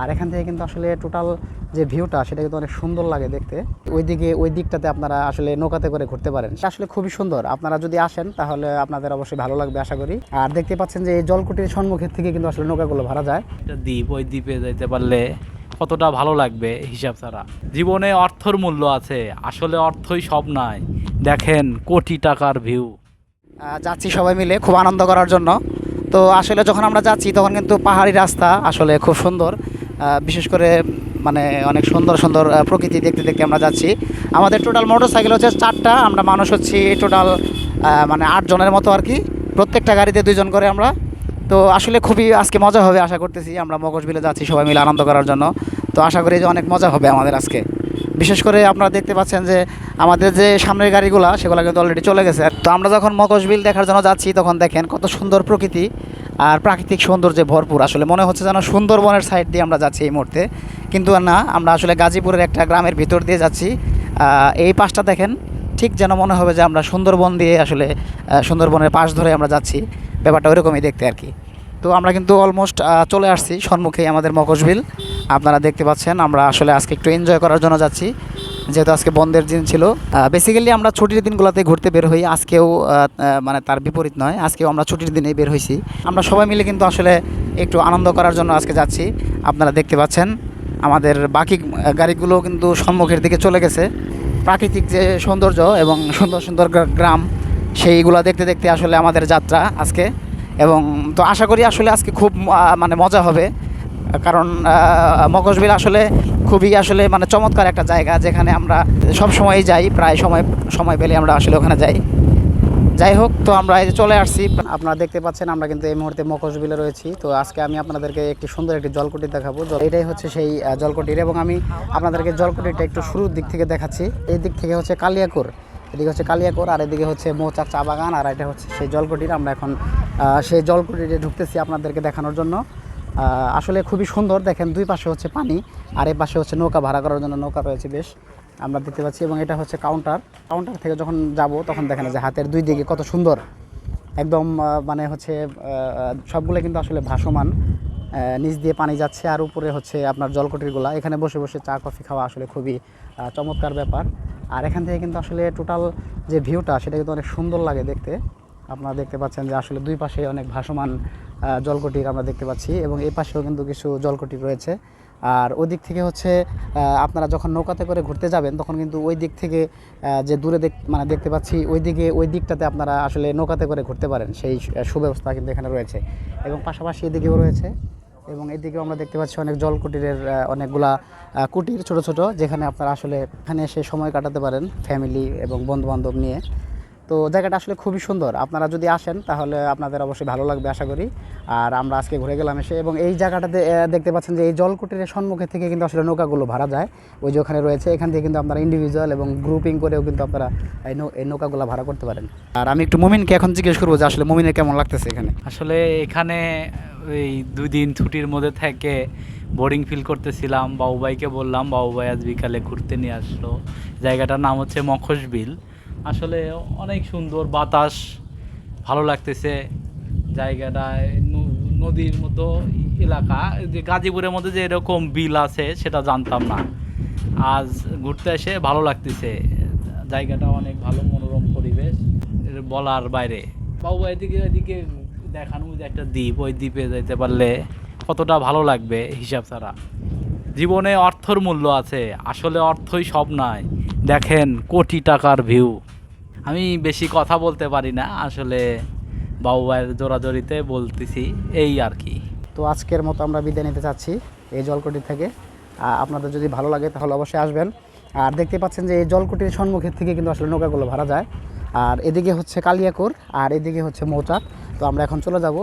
আর এখান থেকে কিন্তু আসলে টোটাল যে ভিউটা সেটা কিন্তু অনেক সুন্দর লাগে দেখতে। ওইদিকে ওই দিকটাতে আপনারা আসলে নৌকাতে করে ঘুরতে পারেন। আসলে খুবই সুন্দর। আপনারা যদি আসেন তাহলে আপনাদের অবশ্যই ভালো লাগবে আশা করি। আর দেখতে পাচ্ছেন যে এই জলকুটির সম্মুখের থেকে কিন্তু আসলে নৌকাগুলো ভাড়া যায়। একটা দ্বীপ ওই দ্বীপে যাইতে পারলে কতটা ভালো লাগবে হিসাব ছাড়া? জীবনে অর্থর মূল্য আছে আসলে অর্থই সব নাই। দেখেন কোটি টাকার ভিউ যাচ্ছি সবাই মিলে খুব আনন্দ করার জন্য। তো আসলে যখন আমরা যাচ্ছি তখন কিন্তু পাহাড়ি রাস্তা আসলে খুব সুন্দর। বিশেষ করে মানে অনেক সুন্দর সুন্দর প্রকৃতি দেখতে দেখতে আমরা যাচ্ছি। আমাদের টোটাল মোটর সাইকেল হচ্ছে চারটা, আমরা মানুষ হচ্ছি টোটাল মানে আটজনের মতো আর কি। প্রত্যেকটা গাড়িতে দুইজন করে আমরা। তো আসলে খুবই আজকে মজা হবে আশা করতেছি, আমরা মগজবিলে যাচ্ছি সবাই মিলে আনন্দ করার জন্য। তো আশা করি যে অনেক মজা হবে আমাদের আজকে। বিশেষ করে আপনারা দেখতে পাচ্ছেন যে, আমাদের যে সামনের গাড়িগুলো, সেগুলো কিন্তু অলরেডি চলে গেছে। তো আমরা যখন মকশবিল দেখার জন্য যাচ্ছি, তখন দেখেন কত সুন্দর প্রকৃতি। আর প্রাকৃতিক সৌন্দর্যে ভরপুর। আসলে মনে হচ্ছে যেন সুন্দরবনের সাইড দিয়ে আমরা যাচ্ছি এই মুহূর্তে। কিন্তু না, আমরা আসলে গাজীপুরের একটা গ্রামের ভিতর দিয়ে যাচ্ছি। এই পাশটা দেখেন, ঠিক যেন মনে হবে যে আমরা সুন্দরবন দিয়ে আসলে সুন্দরবনের পাশ ধরে আমরা যাচ্ছি। ব্যাপারটা ওইরকমই দেখতে আর কি। তো আমরা কিন্তু অলমোস্ট চলে আসছি সম্মুখেই আমাদের মকশবিল আপনারা দেখতে পাচ্ছেন, আমরা আসলে আজকে একটু এনজয় করার জন্য যাচ্ছি। যেহেতু আজকে বন্ধের দিন ছিল বেসিক্যালি আমরা ছুটির দিনগুলোতে ঘুরতে বের হই। আজকেও মানে তার বিপরীত নয়, আজকেও আমরা ছুটির দিনেই বের হয়েছি আমরা সবাই মিলে কিন্তু আসলে একটু আনন্দ করার জন্য আজকে যাচ্ছি। আপনারা দেখতে পাচ্ছেন, আমাদের বাকি গাড়িগুলো কিন্তু সম্মুখের দিকে চলে গেছে। প্রাকৃতিক যে সৌন্দর্য এবং সুন্দর সুন্দর গ্রাম, সেইগুলো দেখতে দেখতে আসলে আমাদের যাত্রা আজকে। এবং তো আশা করি আসলে আজকে খুব মানে মজা হবে। কারণ মগজবিল আসলে খুবই আসলে মানে চমৎকার একটা জায়গা যেখানে আমরা সব সময় যাই, প্রায় সময় সময় পেলে আমরা আসলে ওখানে যাই। যাই হোক, তো আমরা এই যে চলে আসছি। আপনারা দেখতে পাচ্ছেন আমরা কিন্তু এই মুহূর্তে মকশবিলে রয়েছি। তো আজকে আমি আপনাদেরকে একটি সুন্দর একটি জলকুটি দেখাবো। এটাই হচ্ছে সেই জলকুটির এবং আমি আপনাদেরকে জলকুটিটা একটু শুরুর দিক থেকে দেখাচ্ছি। এই দিক থেকে হচ্ছে কালিয়াকুর। এদিকে হচ্ছে কালিয়াকুর আর এদিকে হচ্ছে মৌচাক চা বাগান। আর এটা হচ্ছে সেই জলকুটির। আমরা এখন সেই জলকুটিতে ঢুকতেছি আপনাদেরকে দেখানোর জন্য। আসলে খুবই সুন্দর। দেখেন, দুই পাশে হচ্ছে পানি, আর এই পাশে হচ্ছে নৌকা ভাড়া করার জন্য নৌকা রয়েছে বেশ। আমরা দেখতে পাচ্ছি, এবং এটা হচ্ছে কাউন্টার কাউন্টার থেকে যখন যাব, তখন দেখেন যে হাতের দুই দিকে কত সুন্দর। একদম মানে হচ্ছে সবগুলো কিন্তু আসলে ভাসমান। নিচ দিয়ে পানি যাচ্ছে, আর উপরে হচ্ছে আপনার জলকটিরগুলা এখানে বসে বসে চা, কফি খাওয়া আসলে খুবই চমৎকার ব্যাপার। আর এখান থেকে কিন্তু আসলে টোটাল যে ভিউটা সেটা কিন্তু অনেক সুন্দর লাগে দেখতে। আপনারা দেখতে পাচ্ছেন যে আসলে দুই পাশে অনেক ভাসমান জলকুটির আমরা দেখতে পাচ্ছি এবং এই পাশেও কিন্তু কিছু জলকুটির রয়েছে। আর ওই দিক থেকে হচ্ছে আপনারা যখন নৌকাতে করে ঘুরতে যাবেন তখন কিন্তু ওই দিক থেকে যে দূরে দেখ মানে দেখতে পাচ্ছি ওই দিকে ওই দিকটাতে আপনারা আসলে নৌকাতে করে ঘুরতে পারেন। সেই সুব্যবস্থা কিন্তু এখানে রয়েছে। এবং পাশাপাশি এদিকেও রয়েছে এবং এদিকেও আমরা দেখতে পাচ্ছি অনেক জলকুটিরের আহ, অনেকগুলা কুটির ছোট ছোট যেখানে আপনারা আসলে এখানে এসে সময় কাটাতে পারেন ফ্যামিলি এবং বন্ধু বান্ধব নিয়ে। তো জায়গাটা আসলে খুবই সুন্দর। আপনারা যদি আসেন, তাহলে আপনাদের অবশ্যই ভালো লাগবে আশা করি। আর আমরা আজকে ঘুরে গেলাম এসে এবং এই জায়গাটাতে দেখতে পাচ্ছেন যে এই জলকুটিরের সম্মুখে থেকে কিন্তু আসলে নৌকাগুলো ভাড়া যায়। ওই যে ওখানে রয়েছে, এখান থেকে কিন্তু আপনারা ইন্ডিভিজুয়াল এবং গ্রুপিং করেও কিন্তু আপনারা এই এই নৌকাগুলো ভাড়া করতে পারেন। আর আমি একটু মুমিনকে এখন জিজ্ঞেস করব যে আসলে মুমিনের কেমন লাগতেছে এখানে? আসলে এখানে এই দুই দিন ছুটির মধ্যে থেকে বোরিং ফিল করতেছিলাম। বাবুবাইকে বললাম, বাবুভাই আজ বিকালে ঘুরতে নিয়ে আসলো। জায়গাটার নাম হচ্ছে মখশবিল আসলে অনেক সুন্দর বাতাস, ভালো লাগতেছে জায়গাটায় নদীর মতো এলাকা, যে গাজীপুরের মধ্যে যে এরকম বিল আছে সেটা জানতাম না। আজ ঘুরতে এসে ভালো লাগতেছে, জায়গাটা অনেক ভালো, মনোরম পরিবেশ বলার বাইরে। বাবু এদিকে এদিকে দেখানো যে একটা দ্বীপ, ওই দ্বীপে যাইতে পারলে কতটা ভালো লাগবে হিসাব ছাড়া। জীবনে অর্থর মূল্য আছে, আসলে অর্থই সব নয় দেখেন কোটি টাকার ভিউ আমি বেশি কথা বলতে পারি না, আসলে বাবু ভাইয়ের জোরাজোরিতে বলতেছি, এই আর কি। তো আজকের মতো আমরা বিদায় নিতে চাচ্ছি এই জলকুটি থেকে। আপনাদের যদি ভালো লাগে তাহলে অবশ্যই আসবেন। আর দেখতে পাচ্ছেন যে এই জলকুটির সম্মুখের থেকে কিন্তু আসলে নৌকাগুলো ভাড়া যায়। আর এদিকে হচ্ছে কালিয়াকুর, আর এদিকে হচ্ছে মৌচাক। তো আমরা এখন চলে যাব।